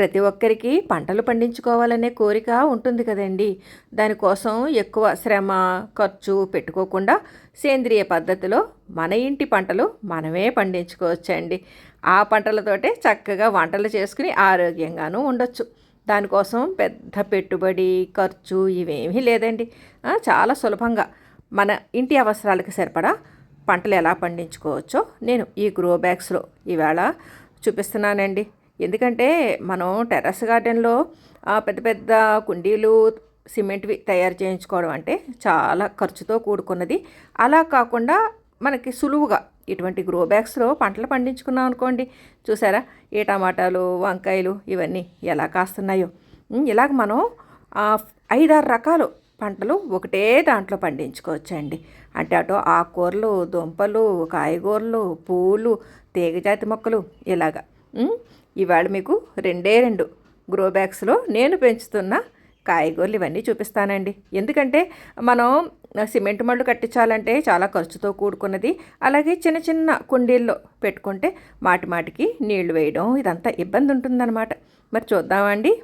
ప్రతి ఒక్కరికి పంటలు పండించుకోవాలనే కోరిక ఉంటుంది కదండి. దానికోసం ఎక్కువ శ్రమ ఖర్చు పెట్టుకోకుండా సేంద్రియ పద్ధతిలో మన ఇంటి పంటలు మనమే పండించుకోవచ్చండి. ఆ పంటలతోటే చక్కగా వంటలు చేసుకుని ఆరోగ్యంగానూ ఉండొచ్చు. దానికోసం పెద్ద పెట్టుబడి ఖర్చు ఇవేమీ లేదండి. చాలా సులభంగా. మన ఇంటి అవసరాలకు సరిపడా పంటలు ఎలా పండించుకోవచ్చో నేను ఈ గ్రో బ్యాగ్స్లో ఈవేళ చూపిస్తున్నానండి. ఎందుకంటే మనం టెర్రస్ గార్డెన్లో పెద్ద పెద్ద కుండీలు సిమెంట్వి తయారు చేయించుకోవడం అంటే చాలా ఖర్చుతో కూడుకున్నది. అలా కాకుండా మనకి సులువుగా ఇటువంటి గ్రో బ్యాగ్స్లో పంటలు పండించుకున్నాం అనుకోండి. చూసారా? ఏ టమాటాలు వంకాయలు ఇవన్నీ ఎలా కాస్తున్నాయో? ఇలాగ మనం ఐదారు రకాలు పంటలు ఒకటే దాంట్లో పండించుకోవచ్చండి. అంటే అటు ఆకుకూరలు దుంపలు కాయగూరలు పూలు తీగజాతి మొక్కలు ఇలాగా. ఇవాళ మీకు రెండే రెండు. గ్రో బ్యాగ్స్లో నేను పెంచుతున్న కాయగూరలు ఇవన్నీ చూపిస్తానండి. ఎందుకంటే మనం సిమెంట్ మళ్ళు కట్టించాలంటే చాలా ఖర్చుతో కూడుకున్నది. అలాగే చిన్న చిన్న కుండీల్లో పెట్టుకుంటే మాటి మాటికి నీళ్ళు వేయడం ఇదంతా ఇబ్బంది ఉంటుందన్నమాట. మరి చూద్దామండి.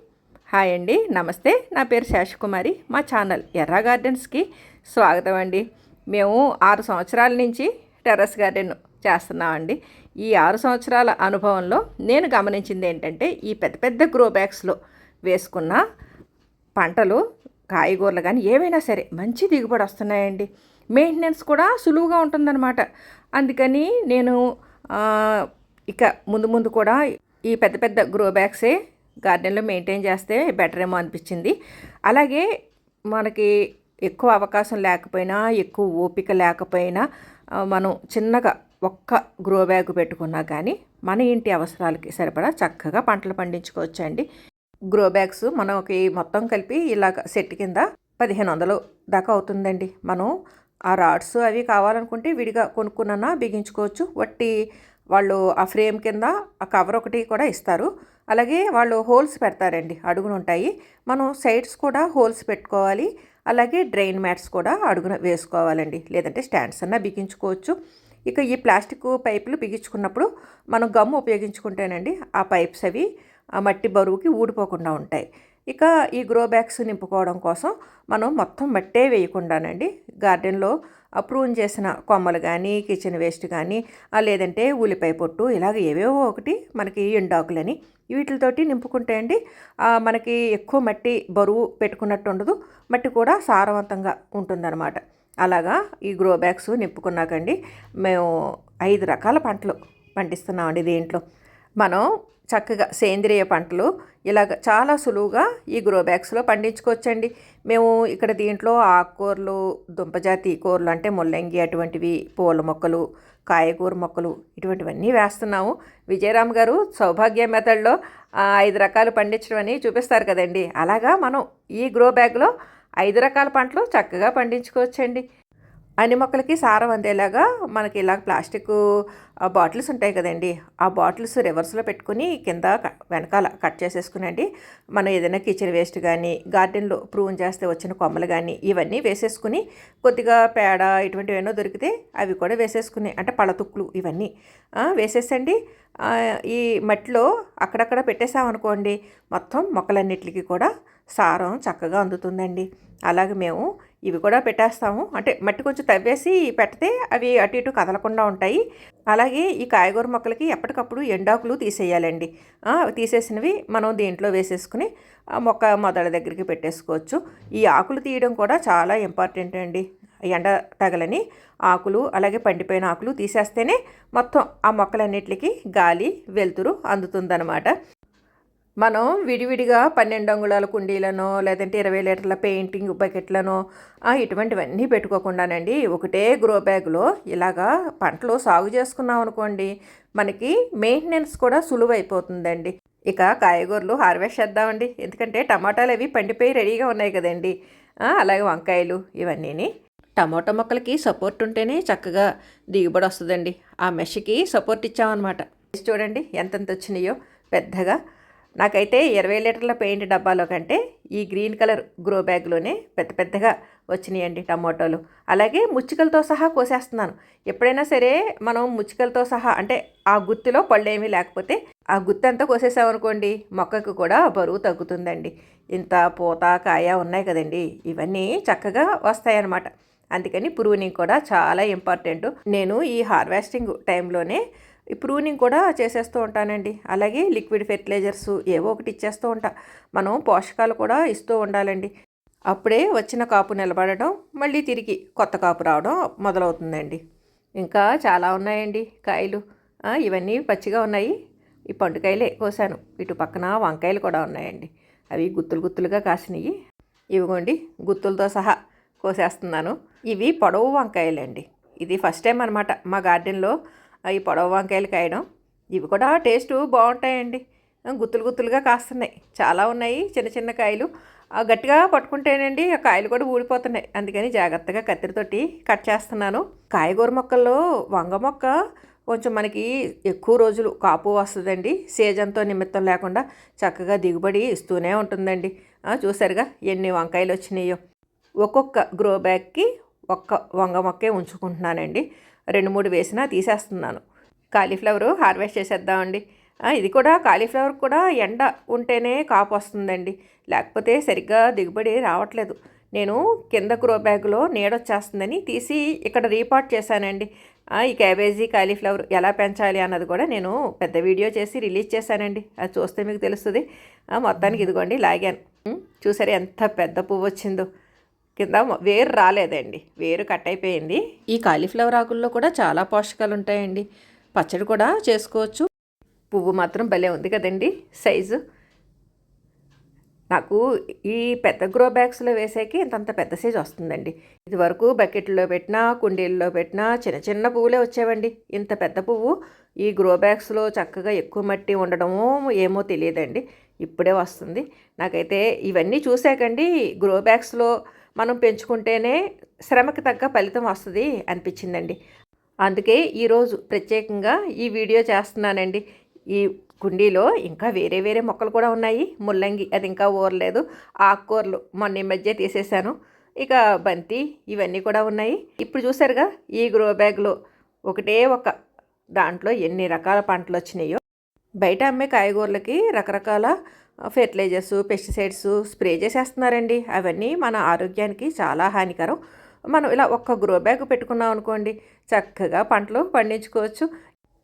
హాయ్ అండి. నమస్తే. నా పేరు శేషకుమారి. మా ఛానల్ ఎర్ర గార్డెన్స్కి స్వాగతం అండి. మేము ఆరు సంవత్సరాల నుంచి టెర్రస్ గార్డెన్ చేస్తున్నామండి. ఈ ఆరు సంవత్సరాల అనుభవంలో నేను గమనించింది ఏంటంటే ఈ పెద్ద పెద్ద గ్రో బ్యాగ్స్లో వేసుకున్న పంటలు కాయగూరలు కానీ ఏవైనా సరే మంచి దిగుబడి వస్తున్నాయండి. మెయింటెనెన్స్ కూడా సులువుగా ఉంటుందన్నమాట. అందుకని నేను ఇక ముందు ముందు కూడా ఈ పెద్ద పెద్ద గ్రో బ్యాగ్సే గార్డెన్లో మెయింటైన్ చేస్తే బెటర్ ఏమో అనిపించింది. అలాగే మనకి ఎక్కువ అవకాశం లేకపోయినా ఎక్కువ ఓపిక లేకపోయినా మనం చిన్నగా ఒక్క గ్రో బ్యాగ్ పెట్టుకున్నా కానీ మన ఇంటి అవసరాలకి సరిపడా చక్కగా పంటలు పండించుకోవచ్చండి. గ్రో బ్యాగ్స్ మనకి మొత్తం కలిపి ఇలాగ సెట్ కింద పదిహేను వందలు దాకా అవుతుందండి. మనం ఆ రాడ్స్ అవి కావాలనుకుంటే విడిగా కొనుక్కున్నా బిగించుకోవచ్చు. వట్టి వాళ్ళు ఆ ఫ్రేమ్ కింద ఆ కవర్ ఒకటి కూడా ఇస్తారు. అలాగే వాళ్ళు హోల్స్ పెడతారండి అడుగున ఉంటాయి. మనం సైడ్స్ కూడా హోల్స్ పెట్టుకోవాలి. అలాగే డ్రైన్ మ్యాట్స్ కూడా అడుగున వేసుకోవాలండి. లేదంటే స్టాండ్స్ అన్నా బిగించుకోవచ్చు. ఇక ఈ ప్లాస్టిక్ పైపులు బిగించుకున్నప్పుడు మనం గమ్ ఉపయోగించుకుంటేనండి ఆ పైప్స్ అవి ఆ మట్టి బరువుకి ఊడిపోకుండా ఉంటాయి. ఇక ఈ గ్రో బ్యాగ్స్ నింపుకోవడం కోసం మనం మొత్తం మట్టే వేయకుండానండి గార్డెన్లో ప్రూన్ చేసిన కొమ్మలు కానీ కిచెన్ వేస్ట్ కానీ లేదంటే ఉల్లిపాయ పొట్టు ఇలాగ ఏవేవో ఒకటి మనకి ఎండాకులని వీటితోటి నింపుకుంటే అండి మనకి ఎక్కువ మట్టి బరువు పెట్టుకున్నట్టు ఉండదు. మట్టి కూడా సారవంతంగా ఉంటుందన్నమాట. అలాగా ఈ గ్రో బ్యాగ్స్ నింపుకున్నాకండి. మేము ఐదు రకాల పంటలు పండిస్తున్నామండి దీంట్లో. మనం చక్కగా సేంద్రియ పంటలు ఇలాగ చాలా సులువుగా ఈ గ్రో బ్యాగ్స్లో పండించుకోవచ్చండి. మేము ఇక్కడ దీంట్లో ఆకుకూరలు దుంపజాతి కూరలు అంటే ముల్లంగి అటువంటివి పూల మొక్కలు కాయగూర మొక్కలు ఇటువంటివన్నీ వేస్తున్నాము. విజయరామ్ గారు సౌభాగ్య మెథడ్లో ఐదు రకాలు పండించడం అని చూపిస్తారు కదండి. అలాగా మనం ఈ గ్రో బ్యాగ్లో ఐదు రకాల పంటలు చక్కగా పండించుకోవచ్చండి. అన్ని మొక్కలకి సారం అందేలాగా మనకి ఇలా ప్లాస్టిక్ ఆ, బాటిల్స్ ఉంటాయి కదండి. ఆ బాటిల్స్ రివర్స్లో పెట్టుకుని కింద క- వెనకాల కట్ చేసేసుకునండి. మనం ఏదైనా కిచెన్ వేస్ట్ కానీ గార్డెన్లో ప్రూన్ చేస్తే వచ్చిన కొమ్మలు కానీ ఇవన్నీ వేసేసుకుని కొద్దిగా పేడ ఇటువంటివి ఏమో దొరికితే అవి కూడా వేసేసుకుని అంటే పళ్ళతుక్కులు ఇవన్నీ వేసేసండి. ఈ మట్టిలో అక్కడక్కడ పెట్టేసామనుకోండి మొత్తం మొక్కలన్నిటికీ కూడా సారం చక్కగా అందుతుందండి. అలాగే మేము ఇవి కూడా పెట్టేస్తాము. అంటే మట్టి కొంచెం తవ్వేసి పెడితే అవి అటు ఇటు కదలకుండా ఉంటాయి. అలాగే ఈ కాయగూర మొక్కలకి ఎప్పటికప్పుడు ఎండాకులు తీసేయాలండి. తీసేసినవి మనం దీంట్లో వేసేసుకుని ఆ మొక్క మొదల దగ్గరికి పెట్టేసుకోవచ్చు. ఈ ఆకులు తీయడం కూడా చాలా ఇంపార్టెంట్ అండి. ఎండ తగలని ఆకులు అలాగే పండిపోయిన ఆకులు తీసేస్తేనే మొత్తం ఆ మొక్కలన్నిటికీ గాలి వెలుతురు అందుతుందన్నమాట. మనం విడివిడిగా పన్నెండు అంగుళాల కుండీలను లేదంటే ఇరవై లీటర్ల పెయింటింగ్ బకెట్లను ఇటువంటివన్నీ పెట్టుకోకుండానండి ఒకటే గ్రో బ్యాగ్లో ఇలాగా పంటలు సాగు చేసుకున్నాం అనుకోండి మనకి మెయింటెనెన్స్ కూడా సులువైపోతుందండి. ఇక కాయగూరలు హార్వెస్ట్ చేద్దామండి. ఎందుకంటే టమాటాలు అవి పండిపోయి రెడీగా ఉన్నాయి కదండి. అలాగే వంకాయలు ఇవన్నీని. టమాటా మొక్కలకి సపోర్ట్ ఉంటేనే చక్కగా దిగుబడి వస్తుందండి. ఆ మెష్కి సపోర్ట్ ఇచ్చామన్నమాట. చూడండి ఎంతెంత వచ్చినాయో పెద్దగా. నాకైతే ఇరవై లీటర్ల పెయింట్ డబ్బాలో కంటే ఈ గ్రీన్ కలర్ గ్రో బ్యాగ్లోనే పెద్ద పెద్దగా వచ్చినాయండి టమోటాలు. అలాగే ముచ్చికలతో సహా కోసేస్తున్నాను. ఎప్పుడైనా సరే మనం ముచ్చికలతో సహా అంటే ఆ గుత్తిలో పళ్ళు ఏమీ లేకపోతే ఆ గుత్తి అంతా కోసేసామనుకోండి మొక్కకు కూడా బరువు తగ్గుతుందండి. ఇంత పూత కాయ ఉన్నాయి కదండి ఇవన్నీ చక్కగా వస్తాయన్నమాట. అందుకని ప్రూనింగ్ కూడా చాలా ఇంపార్టెంట్. నేను ఈ హార్వెస్టింగ్ టైంలోనే ప్రూనింగ్ కూడా చేసేస్తూ ఉంటానండి. అలాగే లిక్విడ్ ఫెర్టిలైజర్స్ ఏవో ఒకటి ఇచ్చేస్తూ ఉంటా. మనం పోషకాలు కూడా ఇస్తూ ఉండాలండి. అప్పుడే వచ్చిన కాపు నిలబడడం మళ్ళీ తిరిగి కొత్త కాపు రావడం మొదలవుతుందండి. ఇంకా చాలా ఉన్నాయండి కాయలు. ఇవన్నీ పచ్చిగా ఉన్నాయి. ఈ పండుకాయలే కోసాను. ఇటు పక్కన వంకాయలు కూడా ఉన్నాయండి. అవి గుత్తులు గుత్తులుగా కాసినవి ఇవిగోండి గుత్తులతో సహా కోసేస్తున్నాను. ఇవి పొడవు వంకాయలండి. ఇది ఫస్ట్ టైం అనమాట మా గార్డెన్లో ఈ పొడవ వంకాయలు కాయడం ఇవి కూడా టేస్ట్ బాగుంటాయండి. గుత్తులు గుత్తులుగా కాస్తున్నాయి. చాలా ఉన్నాయి చిన్న చిన్న కాయలు. గట్టిగా పట్టుకుంటేనండి ఆ కాయలు కూడా ఊడిపోతున్నాయి. అందుకని జాగ్రత్తగా కత్తిరితోటి కట్ చేస్తున్నాను. కాయగూర మొక్కల్లో వంగ మొక్క కొంచెం మనకి ఎక్కువ రోజులు కాపు వస్తుందండి. సీజన్తో నిమిత్తం లేకుండా చక్కగా దిగుబడి ఇస్తూనే ఉంటుందండి. చూసారుగా ఎన్ని వంకాయలు వచ్చినాయో. ఒక్కొక్క గ్రో బ్యాగ్కి ఒక్క వంగ మొక్కే ఉంచుకుంటున్నానండి. రెండు మూడు వేసినా తీసేస్తున్నాను. కాలీఫ్లవర్ హార్వెస్ట్ చేసేద్దామండి. ఇది కూడా కాలీఫ్లవర్ కూడా ఎండ ఉంటేనే కాపు వస్తుందండి. లేకపోతే సరిగ్గా దిగుబడి రావట్లేదు. నేను కింద గ్రో బ్యాగ్లో నీడొచ్చేస్తుందని తీసి ఇక్కడ రీపాట్ చేశానండి. ఈ క్యాబేజీ కాలీఫ్లవర్ ఎలా పెంచాలి అన్నది కూడా నేను పెద్ద వీడియో చేసి రిలీజ్ చేశానండి. అది చూస్తే మీకు తెలుస్తుంది. మొత్తానికి ఇదిగోండి లాగాను. చూసారు ఎంత పెద్ద పువ్వు వచ్చిందో కింద వేరు రాలేదండి. వేరు కట్ అయిపోయింది. ఈ కాలీఫ్లవర్ ఆకుల్లో కూడా చాలా పోషకాలు ఉంటాయండి పచ్చడి కూడా చేసుకోవచ్చు. పువ్వు మాత్రం భలే ఉంది కదండి సైజు. నాకు ఈ పెద్ద గ్రో బ్యాగ్స్లో వేసేకి ఇంతంత పెద్ద సైజు వస్తుందండి. ఇది వరకు బకెట్లో పెట్టినా కుండీల్లో పెట్టినా చిన్న చిన్న పువ్వులే వచ్చేవండి. ఇంత పెద్ద పువ్వు ఈ గ్రో బ్యాగ్స్లో చక్కగా ఎక్కువ మట్టి ఉండడమో ఏమో తెలియదండి. ఇప్పుడే వస్తుంది. నాకైతే ఇవన్నీ చూసాకండి గ్రో బ్యాగ్స్లో మనం పెంచుకుంటేనే శ్రమకి తగ్గ ఫలితం వస్తుంది అనిపించిందండి. అందుకే ఈరోజు ప్రత్యేకంగా ఈ వీడియో చేస్తున్నానండి. ఈ కుండీలో ఇంకా వేరే వేరే మొక్కలు కూడా ఉన్నాయి. ముల్లంగి అది ఇంకా ఊరలేదు. ఆకుకూరలు మొన్న ఈ మధ్య తీసేశాను. ఇక బంతి ఇవన్నీ కూడా ఉన్నాయి. ఇప్పుడు చూసారుగా ఈ గ్రో బ్యాగ్లో ఒకటే ఒక దాంట్లో ఎన్ని రకాల పంటలు వచ్చినాయో. బయట అమ్మే కాయగూరలకి రకరకాల ఫెర్టిలైజర్స్ పెస్టిసైడ్స్ స్ప్రే చేసేస్తున్నారండి. అవన్నీ మన ఆరోగ్యానికి చాలా హానికరం. మనం ఇలా ఒక్క గ్రో బ్యాగ్ పెట్టుకున్నాం అనుకోండి చక్కగా పంటలు పండించుకోవచ్చు.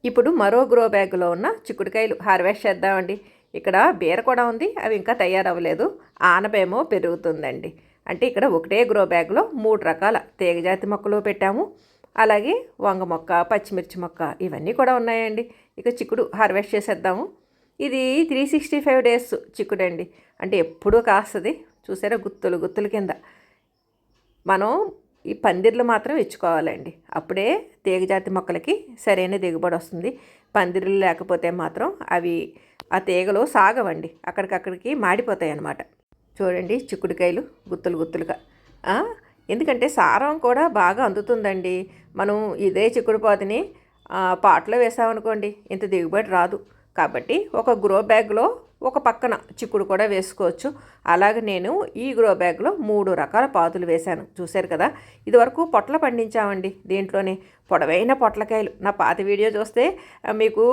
ఇప్పుడు మరో గ్రో బ్యాగ్లో ఉన్న చిక్కుడుకాయలు హార్వెస్ట్ చేద్దామండి. ఇక్కడ బీర కూడా ఉంది అవి ఇంకా తయారవ్వలేదు. ఆనపేమో పెరుగుతుందండి. అంటే ఇక్కడ ఒకటే గ్రో బ్యాగ్లో మూడు రకాల తీగజాతి మొక్కలు పెట్టాము. అలాగే వంగ మొక్క పచ్చిమిర్చి మొక్క ఇవన్నీ కూడా ఉన్నాయండి. ఇక చిక్కుడు హార్వెస్ట్ చేసేద్దాము. ఇది త్రీ సిక్స్టీ ఫైవ్ డేస్ చిక్కుడండి. అంటే ఎప్పుడూ కాస్తుంది. చూసారా గుత్తులు గుత్తుల కింద. మనం ఈ పందిర్లు మాత్రం ఇచ్చుకోవాలండి. అప్పుడే తీగజాతి మొక్కలకి సరైన దిగుబడి వస్తుంది. పందిర్లు లేకపోతే మాత్రం అవి ఆ తీగలు సాగవండి. అక్కడికక్కడికి మాడిపోతాయి అన్నమాట చూడండి చిక్కుడుకాయలు గుత్తులు గుత్తులుగా. ఎందుకంటే సారం కూడా బాగా అందుతుందండి. మనం ఇదే చిక్కుడు పాతిని పాటలో వేసామనుకోండి ఇంత దిగుబడి రాదు. కాబట్టి ఒక గ్రో బ్యాగ్లో ఒక పక్కన చిక్కుడు కూడా వేసుకోవచ్చు. అలాగే నేను ఈ గ్రో బ్యాగ్లో మూడు రకాల పాతులు వేశాను. చూశారు కదా? ఇదివరకు పొట్ల పండించామండి. దీంట్లోనే పొడవైన పొట్లకాయలు. నా పాత వీడియో చూస్తే మీకు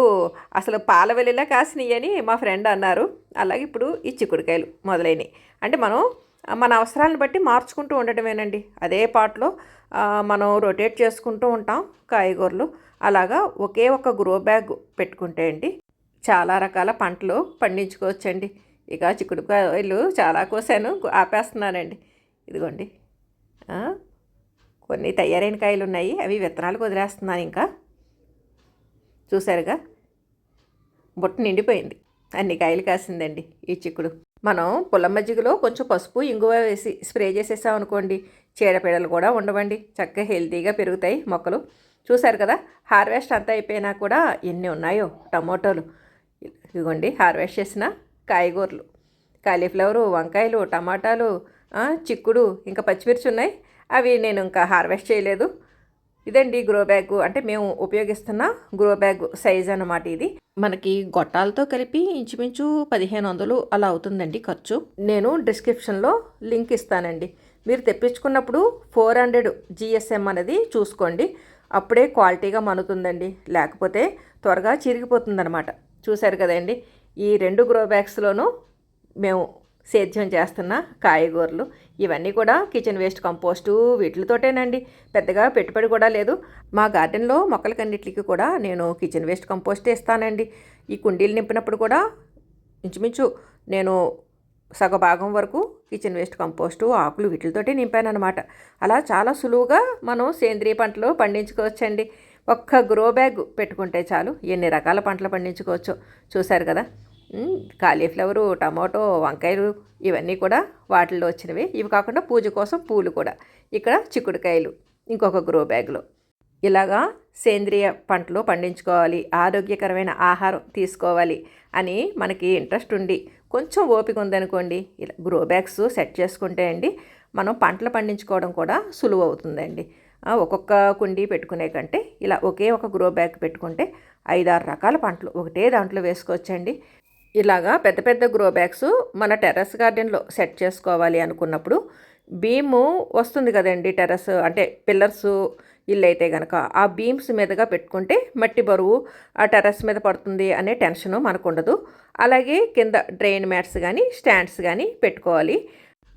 అసలు పాల వెల్లిలా కాసినాయి అని మా ఫ్రెండ్ అన్నారు. అలాగే ఇప్పుడు ఈ చిక్కుడుకాయలు మొదలైనవి అంటే మనం మన అవసరాలను బట్టి మార్చుకుంటూ ఉండటమేనండి. అదే పాటలో మనం రొటేట్ చేసుకుంటూ ఉంటాం కాయగూరలు. అలాగా ఒకే ఒక గ్రో బ్యాగ్ పెట్టుకుంటే అండి చాలా రకాల పంటలు పండించుకోవచ్చండి. ఇక చిక్కుడుకాయలు చాలా కోసాను ఆపేస్తున్నానండి. ఇదిగోండి. కొన్ని తయారైన కాయలు ఉన్నాయి అవి విత్తనాలు వదిలేస్తున్నాను ఇంకా. చూసారుగా బుట్ట నిండిపోయింది. అన్ని కాయలు కాసిందండి ఈ చిక్కుడు. మనం పొలం మజ్జిగలో కొంచెం పసుపు ఇంగువ వేసి స్ప్రే చేసేసాం అనుకోండి చీడపీడలు కూడా ఉండవండి. చక్కగా హెల్తీగా పెరుగుతాయి మొక్కలు. చూశారు కదా? హార్వెస్ట్ అంతా అయిపోయినా కూడా ఎన్ని ఉన్నాయో టమోటోలు. ఇదిగోండి హార్వెస్ట్ చేసిన కాయగూరలు. కాలీఫ్లవరు వంకాయలు టమాటాలు చిక్కుడు ఇంకా పచ్చిమిర్చి ఉన్నాయి. అవి నేను ఇంకా హార్వెస్ట్ చేయలేదు. ఇదండి గ్రో బ్యాగ్. అంటే మేము ఉపయోగిస్తున్న గ్రో బ్యాగ్ సైజ్ అన్నమాట ఇది. మనకి గొట్టాలతో కలిపి ఇంచుమించు పదిహేను వందలు అలా అవుతుందండి ఖర్చు. నేను డిస్క్రిప్షన్లో లింక్ ఇస్తానండి. మీరు తెప్పించుకున్నప్పుడు ఫోర్ హండ్రెడ్ జిఎస్ఎం అనేది చూసుకోండి. అప్పుడే క్వాలిటీగా మనుతుందండి లేకపోతే త్వరగా చిరిగిపోతుందనమాట చూశారు కదండి. ఈ రెండు గ్రో బ్యాగ్స్లోనూ మేము సేద్యం చేస్తున్న కాయగూరలు. ఇవన్నీ కూడా కిచెన్ వేస్ట్ కంపోస్టు వీటితోటేనండి. పెద్దగా పెట్టుబడి కూడా లేదు. మా గార్డెన్లో మొక్కలకన్నిటికి కూడా నేను కిచెన్ వేస్ట్ కంపోస్ట్ ఇస్తానండి. ఈ కుండీలు నింపినప్పుడు కూడా ఇంచుమించు నేను సగ భాగం వరకు కిచెన్ వేస్ట్ కంపోస్టు ఆకులు వీటితోటే నింపాను అనమాట అలా చాలా సులువుగా మనం సేంద్రియ పంటలు పండించుకోవచ్చండి. ఒక్క గ్రో బ్యాగ్ పెట్టుకుంటే చాలు. ఎన్ని రకాల పంటలు పండించుకోవచ్చు? చూశారు కదా? కాలీఫ్లవరు టమాటో వంకాయలు ఇవన్నీ కూడా వాటిల్లో వచ్చినవి. ఇవి కాకుండా పూజ కోసం పూలు కూడా. ఇక్కడ చిక్కుడుకాయలు ఇంకొక గ్రో బ్యాగ్లో. ఇలాగా సేంద్రియ పంటలు పండించుకోవాలి. ఆరోగ్యకరమైన ఆహారం తీసుకోవాలి అని మనకి ఇంట్రెస్ట్ ఉండి కొంచెం ఓపిక ఉందనుకోండి ఇలా గ్రో బ్యాగ్స్ సెట్ చేసుకుంటే అండి మనం పంటలు పండించుకోవడం కూడా సులువు అవుతుందండి. ఒక్కొక్క కుండీ పెట్టుకునే కంటే ఇలా ఒకే ఒక గ్రో బ్యాగ్ పెట్టుకుంటే ఐదారు రకాల పంటలు ఒకటే దాంట్లో వేసుకోవచ్చండి. ఇలాగా పెద్ద పెద్ద గ్రో బ్యాగ్స్ మన టెర్రస్ గార్డెన్లో సెట్ చేసుకోవాలి అనుకున్నప్పుడు బీము వస్తుంది కదండి టెర్రస్ అంటే పిల్లర్స్ ఇల్లు అయితే కనుక ఆ బీమ్స్ మీదుగా పెట్టుకుంటే మట్టి బరువు ఆ టెర్రస్ మీద పడుతుంది అనే టెన్షను మనకు ఉండదు అలాగే కింద డ్రైన్ మ్యాట్స్ కానీ స్టాండ్స్ కానీ పెట్టుకోవాలి.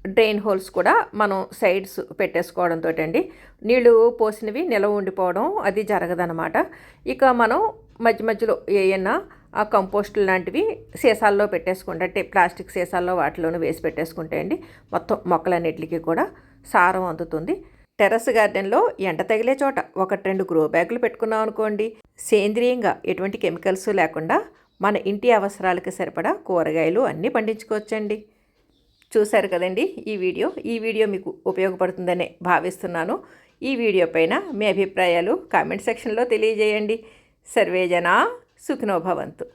డ్రైన్ హోల్స్ కూడా మనం సైడ్స్ పెట్టేసుకోవడంతో అండి నీళ్ళు పోసినవి నిలవ ఉండిపోవడం అది జరగదనమాట ఇక మనం మధ్య మధ్యలో ఏయన్నా ఆ కంపోస్ట్ లాంటివి సీసాల్లో పెట్టేసుకుంటే అంటే ప్లాస్టిక్ సీసాల్లో వాటిలోనూ వేసి పెట్టేసుకుంటే అండి మొత్తం మొక్కలన్నిటికీ కూడా సారం అందుతుంది. టెర్రస్ గార్డెన్లో ఎండ తగిలే చోట ఒకటి రెండు గ్రో బ్యాగులు పెట్టుకున్నాం అనుకోండి. సేంద్రియంగా ఎటువంటి కెమికల్స్ లేకుండా మన ఇంటి అవసరాలకి సరిపడా కూరగాయలు అన్నీ పండించుకోవచ్చండి. చూశారు కదండి ఈ వీడియో. ఈ వీడియో మీకు ఉపయోగపడుతుందనే భావిస్తున్నాను. ఈ వీడియో పైన మీ అభిప్రాయాలు కామెంట్ సెక్షన్లో తెలియజేయండి. సర్వేజన Sukhinobhavantu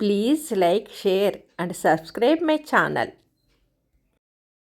please like share and subscribe my channel.